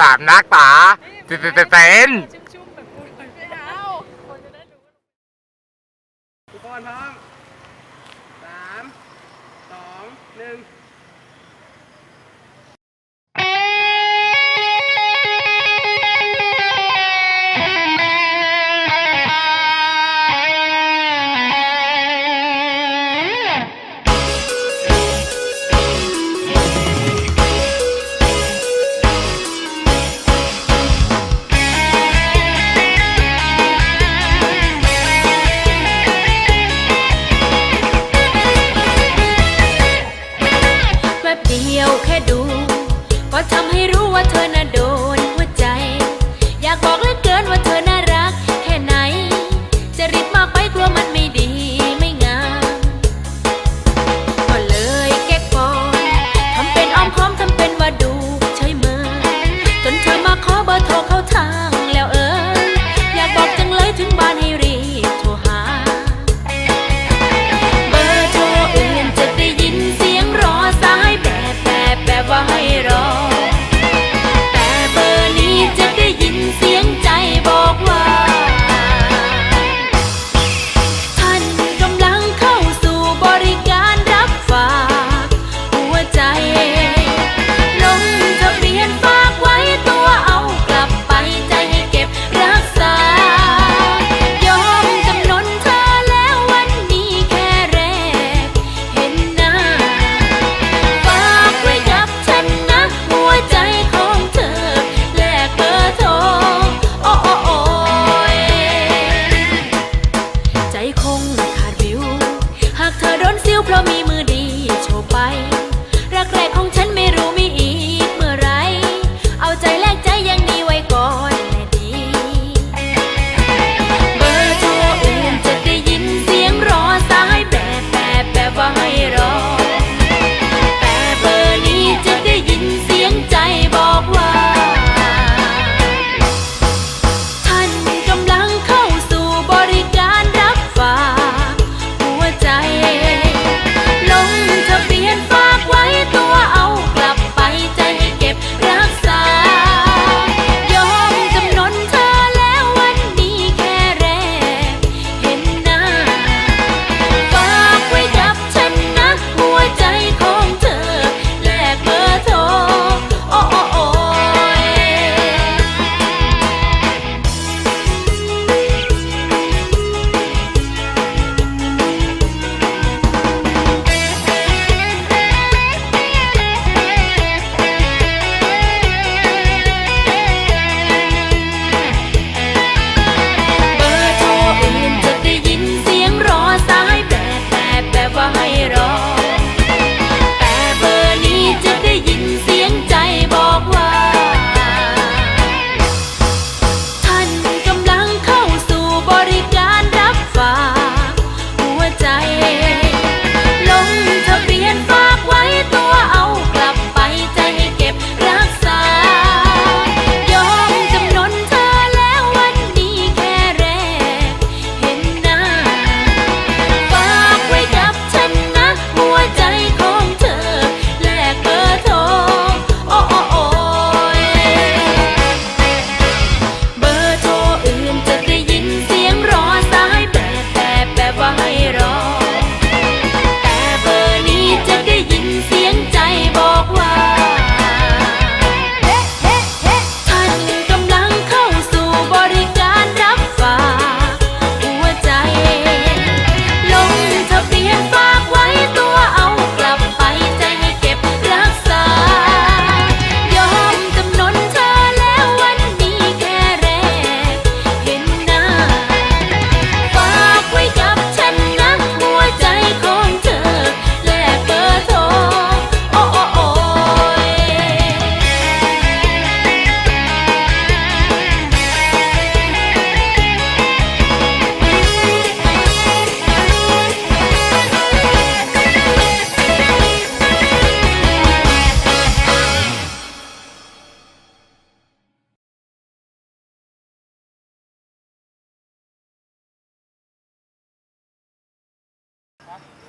สามนักป่าเซ็แต่เาคนจะได้รู้ทุกคมสามสองหนึ่ง ดู ก็ทำให้รู้ว่าเธอน่ะโดนหัวใจ อยากบอก my rock.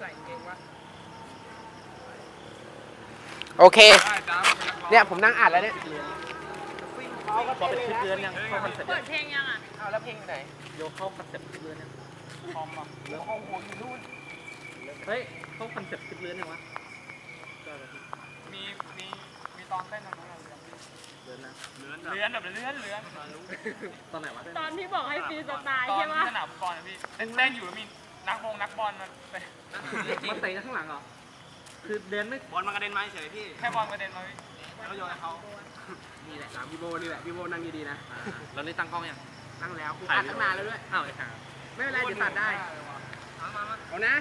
ใส่เกงวะโอเคเนี่ยผมนั่งอ่านแล้วเนี่ย เขาก็อนยังเข้าคอนเสิร์ตเลื่เพลงยังอะ เอาแล้วเพลงอยู่ไหน โยเข้าคอนเซ็ปต์ชุเดือนยังคอมอะเรื่องห้องหัวอยู่นู่นเฮ้ยเข้าคอนเซ็ปต์ชุเดือนยังวะมีมีมีตอนเต้นตรงนั้นเหรอเอนนะเลื่อนเลื่อนแบบเลื่อนเลื่อนตอนไหนวะตอนที่บอกให้ฟีสไตล์ตอนใช่ไหมสนามบอลนะพี่เล่นอยู่แล้วมีนักบงนักบอลมัน มาเตะข้างหลังเหรอ คือเดือนไม่บอลมากระเด็นมาเฉยพี่ แค่บอลกระเด็นมาพี่แล้วโยนให้เขานี่แหละพี่โบนี่แหละพี่โบนั่งดีๆนะเราได้ตั้งกล้องยังนั่งแล้วกูอัดตั้งนานแล้วด้วย อ้าวไอ้ห่าไม่เป็นไรเดี๋ยวตัดได้ เอานะ